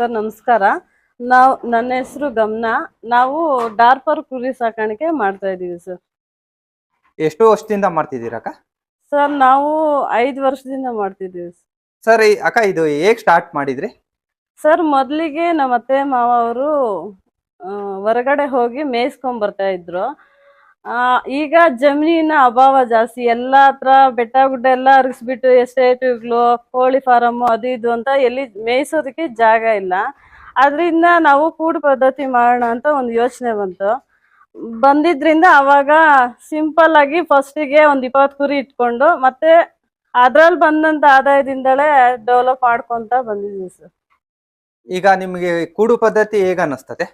Sir ನಮಸ್ಕಾರ. ನಾವು ನನ್ನ ಹೆಸರು ಗಮನ. ನಾವು ಡಾರ್ಪರ್ ಕುರಿ ಸಾಕಾಣಿಕೆ ಮಾಡ್ತಾ ಇದ್ದೀವಿ ಸರ್. ಎಷ್ಟು ವರ್ಷದಿಂದ ಮಾಡ್ತಿದ್ದೀರಕ್ಕ ಸರ್ ನಾವು ಐದು ವರ್ಷದಿಂದ ಮಾಡ್ತಿದ್ದೀವಿ ಸರ್. ಈ ಅಕ್ಕ ಇದು ಹೇಗ್ ಸ್ಟಾರ್ಟ್ ಮಾಡಿದ್ರಿ? ಸರ್ ಮೊದಲಿಗೆ ನಮ್ಮ ಅತ್ತೆ ಮಾವ ಅವರು ಹೊರಗಡೆ ಹೋಗಿ ಮೇಯಿಸ್ಕೊಂಡ್ ಬರ್ತಾ ಇದ್ರು. ಈಗ ಜಮೀನಿನ ಅಭಾವ ಜಾಸ್ತಿ. ಎಲ್ಲ ಹತ್ರ ಬೆಟ್ಟ ಗುಡ್ಡ ಎಲ್ಲ ಅರಗಿಸ್ಬಿಟ್ಟು ಎಸ್ಟೇಟ್ಗಳು ಕೋಳಿ ಫಾರಮ್ ಅದು ಇದು ಅಂತ ಎಲ್ಲಿ ಮೇಯಿಸೋದಕ್ಕೆ ಜಾಗ ಇಲ್ಲ. ಅದರಿಂದ ನಾವು ಕೂಡು ಪದ್ಧತಿ ಮಾಡೋಣ ಅಂತ ಒಂದು ಯೋಚನೆ ಬಂತು. ಬಂದಿದ್ರಿಂದ ಅವಾಗ ಸಿಂಪಲ್ ಆಗಿ ಫಸ್ಟಿಗೆ ಒಂದು ಇಪ್ಪತ್ತು ಕುರಿ ಇಟ್ಕೊಂಡು, ಮತ್ತೆ ಅದ್ರಲ್ಲಿ ಬಂದಂತ ಆದಾಯದಿಂದಲೇ ಡೆವಲಪ್ ಮಾಡ್ಕೊಂತ ಬಂದಿದ್ದೀವಿ ಸರ್. ಈಗ ನಿಮಗೆ ಕೂಡು ಪದ್ಧತಿ ಹೇಗ ಅನ್ನಿಸ್ತದೆ?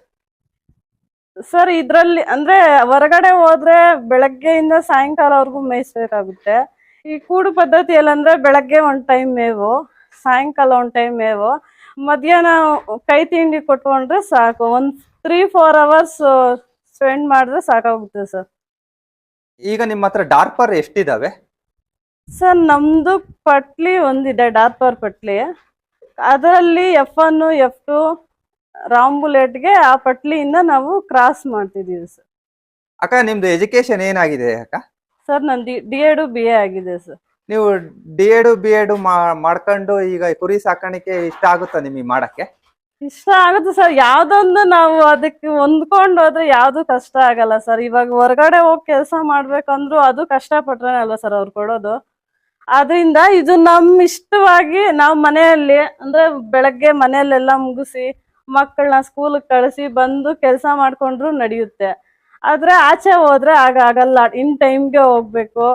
ಸರ್ ಇದ್ರಲ್ಲಿ ಅಂದ್ರೆ ಹೊರಗಡೆ ಹೋದ್ರೆ ಬೆಳಗ್ಗೆಯಿಂದ ಸಾಯಂಕಾಲವರೆಗೂ ಮೇಯಿಸ್ಬೇಕಾಗುತ್ತೆ ಈ ಕೂಡು ಪದ್ಧತಿಯಲ್ಲಿ ಅಂದ್ರೆ ಬೆಳಗ್ಗೆ ಒಂದ್ ಟೈಮ್ ಮೇವು ಸಾಯಂಕಾಲ ಒಂದ್ ಟೈಮ್ ಮೇವು. ಮಧ್ಯಾಹ್ನ ಕೈ ತಿಂಡಿ ಕೊಟ್ಕೊಂಡ್ರೆ ಸಾಕು. ಒಂದ್ ತ್ರೀ ಫೋರ್ ಅವರ್ಸ್ ಸ್ಪೆಂಡ್ ಮಾಡಿದ್ರೆ ಸಾಕಾಗುತ್ತೆ ಸರ್. ಈಗ ನಿಮ್ಮ ಹತ್ರ ಡಾರ್ಪರ್ ಎಷ್ಟಿದಾವೆ? ಸರ್ ನಮ್ದು ಪಟ್ಲಿ ಒಂದಿದೆ ಡಾರ್ಪರ್ ಪಟ್ಲಿ. ಅದರಲ್ಲಿ ಎಫ್ ಒನ್ ಎಫ್ ಟು ರಾಂಬುಲೆಟ್ಗೆ ಆ ಪಟ್ಲಿಯಿಂದ ನಾವು ಕ್ರಾಸ್ ಮಾಡ್ತಿದ್ದೀವಿ ಸರ್. ಅಕ್ಕ ನಿಮ್ದು ಎಜುಕೇಶನ್ ಏನಾಗಿದೆ ಅಕ್ಕ? ಸರ್ ನಂದು ಡಿ ಎಡು ಬಿ ಎ ಆಗಿದೆ ಸರ್. ನೀವು ಡಿ ಎಡ್ ಬಿ ಎಡ್ ಮಾಡ್ಕೊಂಡು ಈಗ ಕುರಿ ಸಾಕಾಣಿಕೆ ಇಷ್ಟ ಆಗುತ್ತಾ ನಿಮಗೆ ಮಾಡಕ್ಕೆ? ಇಷ್ಟ ಆಗುತ್ತೆ ಸರ್. ಯಾವ್ದೊಂದು ನಾವು ಅದಕ್ಕೆ ಹೊಂದ್ಕೊಂಡು ಹೋದ್ರೆ ಯಾವ್ದು ಕಷ್ಟ ಆಗಲ್ಲ ಸರ್. ಇವಾಗ ಹೊರಗಡೆ ಹೋಗಿ ಕೆಲಸ ಮಾಡ್ಬೇಕಂದ್ರು ಅದು ಕಷ್ಟಪಟ್ರೆ ಅಲ್ವಾ ಸರ್ ಅವ್ರು ಕೊಡೋದು. ಅದರಿಂದ ಇದು ನಮ್ ಇಷ್ಟವಾಗಿ ನಾವು ಮನೆಯಲ್ಲಿ ಅಂದ್ರೆ ಬೆಳಗ್ಗೆ ಮನೆಯಲ್ಲೆಲ್ಲ ಮುಗಿಸಿ ಮಕ್ಕಳನ್ನ ಸ್ಕೂಲ್ಗೆ ಕಳಿಸಿ ಬಂದು ಕೆಲಸ ಮಾಡ್ಕೊಂಡ್ರು ನಡೆಯುತ್ತೆ. ಆದ್ರೆ ಆಚೆ ಹೋದ್ರೆ ಆಗ ಆಗಲ್ಲ. ಇನ್ ಟೈಮ್ಗೆ ಹೋಗ್ಬೇಕು.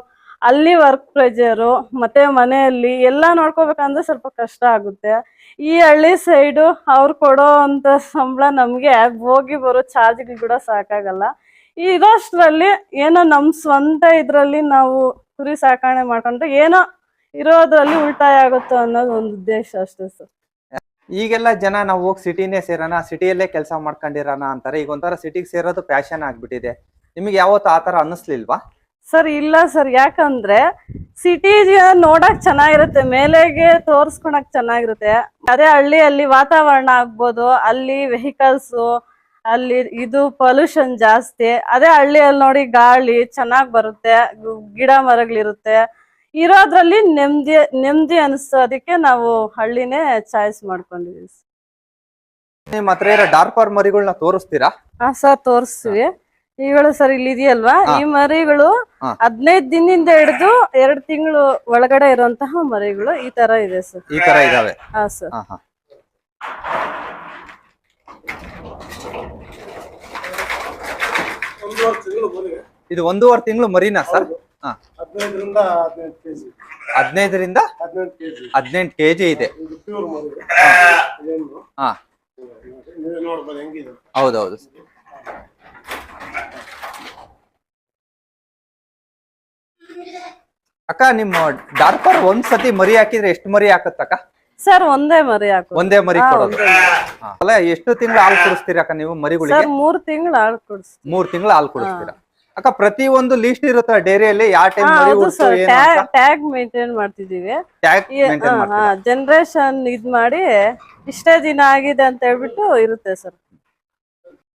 ಅಲ್ಲಿ ವರ್ಕ್ ಪ್ರೆಜರು ಮತ್ತೆ ಮನೆಯಲ್ಲಿ ಎಲ್ಲ ನೋಡ್ಕೋಬೇಕಂದ್ರೆ ಸ್ವಲ್ಪ ಕಷ್ಟ ಆಗುತ್ತೆ. ಈ ಹಳ್ಳಿ ಸೈಡು ಅವ್ರು ಕೊಡೋ ಅಂತ ಸಂಬಳ ನಮಗೆ ಹೋಗಿ ಬರೋ ಚಾರ್ಜ್ಗಳು ಕೂಡ ಸಾಕಾಗಲ್ಲ. ಇರೋಷ್ಟರಲ್ಲಿ ಏನೋ ನಮ್ಮ ಸ್ವಂತ ಇದರಲ್ಲಿ ನಾವು ಕುರಿ ಸಾಕಾಣೆ ಮಾಡ್ಕೊಂಡ್ರೆ ಏನೋ ಇರೋದ್ರಲ್ಲಿ ಉಳಿತಾಯ ಆಗುತ್ತೋ ಅನ್ನೋದು ಒಂದು ಉದ್ದೇಶ ಅಷ್ಟೇ ಸರ್. ಈಗೆಲ್ಲ ಜನ ನಾವು ಹೋಗಿ ಸಿಟಿನೇ ಸೇರೋಣ ಸಿಟಿಯಲ್ಲೇ ಕೆಲಸ ಮಾಡ್ಕೊಂಡಿರೋಣ ಅಂತಾರೆ. ಈಗ ಒಂಥರ ಸಿಟಿಗೆ ಸೇರೋದು ಪ್ಯಾಷನ್ ಆಗ್ಬಿಟ್ಟಿದೆ. ನಿಮಗೆ ಯಾವತ್ತು ಆ ಥರ ಅನ್ನಿಸ್ಲಿಲ್ವಾ? ಸರ್, ಇಲ್ಲ ಸರ್. ಯಾಕಂದ್ರೆ ಸಿಟಿ ನೋಡಕ್ ಚೆನ್ನಾಗಿರುತ್ತೆ, ಮೇಲೆಗೆ ತೋರ್ಸ್ಕೊಳಕ್ ಚೆನ್ನಾಗಿರುತ್ತೆ. ಅದೇ ಹಳ್ಳಿಯಲ್ಲಿ ವಾತಾವರಣ ಆಗ್ಬೋದು, ಅಲ್ಲಿ ವೆಹಿಕಲ್ಸ್ ಅಲ್ಲಿ ಇದು ಪೊಲ್ಯೂಷನ್ ಜಾಸ್ತಿ. ಅದೇ ಹಳ್ಳಿಯಲ್ಲಿ ನೋಡಿ ಗಾಳಿ ಚೆನ್ನಾಗ್ ಬರುತ್ತೆ, ಗಿಡ ಮರಗಳಿರುತ್ತೆ. ಇರೋದ್ರಲ್ಲಿ ನೆಮ್ಮದಿ ನೆಮ್ಮದಿ ಅನಿಸೋದಕ್ಕೆ ಅದಕ್ಕೆ ನಾವು ಹಳ್ಳಿನೇ ಚಾಯ್ಸ್ ಮಾಡ್ಕೊಂಡಿದೀವಿ ನಿಮ್ಮ ಹತ್ರ ಇರೋ ಡಾರ್ಪರ್ ಮರಿಗಳನ್ನ ತೋರಿಸ್ತೀರಾ? ಹಾ ಸರ್ ತೋರಿಸ್ತೀವಿ. ಈಗಳು ಸರ್ ಇಲ್ಲಿ ಇದೆಯಲ್ವಾ. ಈ ಮರಿಗಳು. ಹದಿನೈದು ದಿನದಿಂದ ಹಿಡಿದು ಎರಡು ತಿಂಗಳು ಒಳಗಡೆ ಇರುವಂತಹ ಮರಿಗಳು ಈ ತರ ಇದೆ ಸರ್. ಈ ತರ ಇದಾವೆ. ಹಾ ಸರ್. ಹಾ ಹಾ. ಇದು ಒಂದೂವರೆ ತಿಂಗಳು ಮರಿನಾ ಸರ್? ಹದಿನೈದರಿಂದ ಹದಿನೆಂಟು ಕೆಜಿ. ಹದಿನೈದರಿಂದ ಹದಿನೆಂಟು ಕೆಜಿ. ಹದಿನೆಂಟು ಕೆಜಿ ಇದೆ. ಪ್ಯೂರ್ ಹಾ. ನೀವೇ ನೋಡ್ಬೋದು ಹೆಂಗಿದೆ. ಹೌದೌದು ಅಕ್ಕ ನಿಮ್ಮ ಡಾರ್ಪರ್ ಒಂದ್ ಸತಿ ಮರಿ ಹಾಕಿದ್ರೆ ಎಷ್ಟು ಮರಿ ಹಾಕತ್ತಕ್ಕ ಸರ್ ಒಂದೇ ಮರಿ ಹಾಕು ಒಂದೇ ಮರಿ ಹಾ, ಕೊಡೋದು. ಒಂದೇ ಹಾ. ಅಲ್ಲ ಎಷ್ಟು ತಿಂಗಳು ಹಾಲು ಕುಡಿಸ್ತೀರಿ ಅಕ್ಕ ನೀವು ಮರಿಗಳಿಗೆ? ಸರ್ ಮೂರ್ ತಿಂಗಳು ಹಾಲು ಕುಡಿಸ್ ಮೂರ್ ತಿಂಗಳು ಹಾಲು ಕುಡಿಸ್ತೀರಾ? ಅಕ್ಕ ಪ್ರತಿ ಒಂದು ಲೀಸ್ಟ್ ಇರುತ್ತೆ ಡೈರಿಯಲ್ಲಿ ಯಾವ ಟೈಮ್ ಟ್ಯಾಗ್ ಮೇಂಟೈನ್ ಮಾಡ್ತಿದೀವಿ ಟ್ಯಾಗ್ ಮೇಂಟೈನ್ ಮಾಡ್ತೀರಾ? ಜನರೇಷನ್ ಇದ್ ಮಾಡಿ ಇಷ್ಟೇ ದಿನ ಆಗಿದೆ ಅಂತ ಹೇಳ್ಬಿಟ್ಟು ಇರುತ್ತೆ ಸರ್